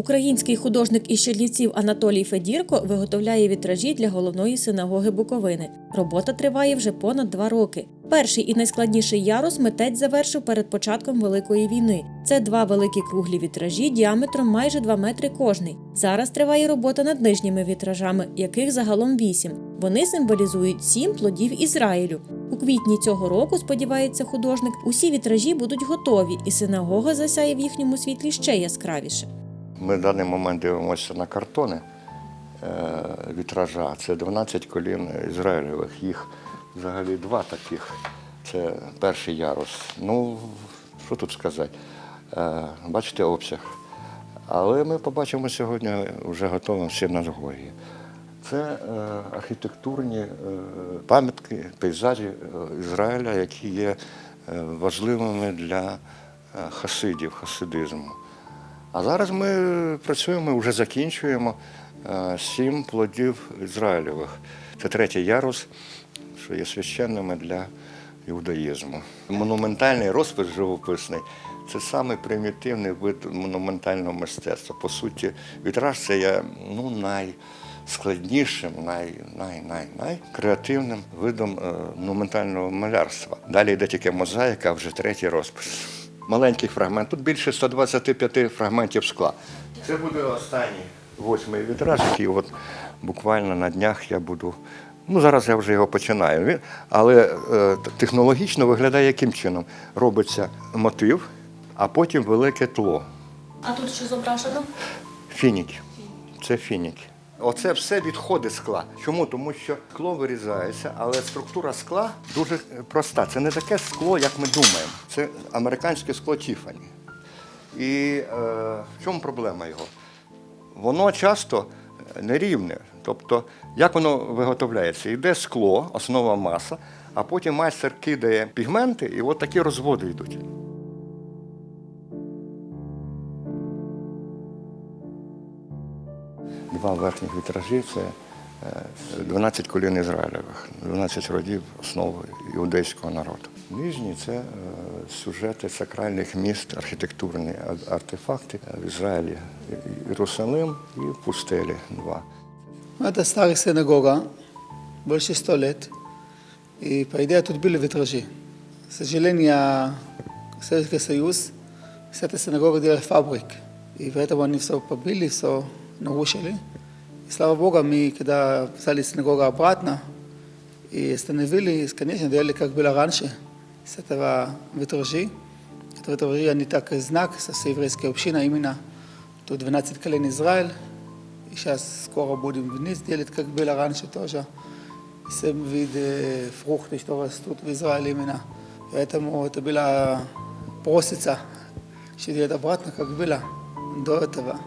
Український художник із Чернівців Анатолій Федірко виготовляє вітражі для головної синагоги Буковини. Робота триває вже понад два роки. Перший і найскладніший ярус митець завершив перед початком Великої війни. Це два великі круглі вітражі діаметром майже 2 метри кожний. Зараз триває робота над нижніми вітражами, яких загалом вісім. Вони символізують сім плодів Ізраїлю. У квітні цього року, сподівається художник, усі вітражі будуть готові, і синагога засяє в їхньому світлі ще яскравіше. Ми в даний момент дивимося на картони е, вітража. Це 12 колін Ізраїлевих. Їх взагалі два таких. Це перший ярус. Ну, що тут сказати? Е, Бачите обсяг. Але ми побачимо сьогодні вже готовим синагоги. Це е, архітектурні пам'ятки, пейзажі Ізраїля, які є важливими для хасидів, хасидизму. А зараз ми працюємо, вже закінчуємо е, сім плодів Ізраїльових. Це третій ярус, що є священними для іудаїзму. Монументальний розпис живописний це саме примітивний вид монументального мистецтва. По суті, вітраж це є ну, найскладнішим, най, най, най, най видом е, монументального малярства. Далі йде тільки мозаїка, а вже третій розпис маленький фрагмент. Тут більше 125 фрагментів скла. Це буде останній восьмий вітраж, який от буквально на днях я буду. Ну, зараз я вже його починаю. Але е, технологічно виглядає яким чином? Робиться мотив, а потім велике тло. А тут що зображено? Фініки. Це фініки. Оце все відходи скла. Чому? Тому що скло вирізається, але структура скла дуже е, проста. Це не таке скло, як ми думаємо. Це американське скло Тіфані. І е, в чому проблема його? Воно часто нерівне. Тобто, як воно виготовляється? Йде скло, основа маса, а потім майстер кидає пігменти, і от такі розводи йдуть. Два верхніх вітражі це е, 12 колін Ізраїлевих, 12 родів основи іудейського народу. Нижні це е, сюжети сакральних міст, архітектурні а- артефакти в Ізраїлі, Єрусалим і в пустелі два. Это старая синагога, больше сто лет. И, по идее, тут были витражи. К сожалению, Советский Союз с этой синагогой делали фабрик. И поэтому они все побили, все нарушили. И слава Богу, мы, когда взяли синагогу обратно и остановили, конечно, делали, как было раньше, с этого витражи. Это витражи, они так знак со еврейской общиной именно. Тут 12 колен Израиль, и сейчас скоро будем вниз делать, как было раньше тоже. Семь виды фрукты, что растут в Израиле именно. Поэтому это было просится, что делать обратно, как было до этого.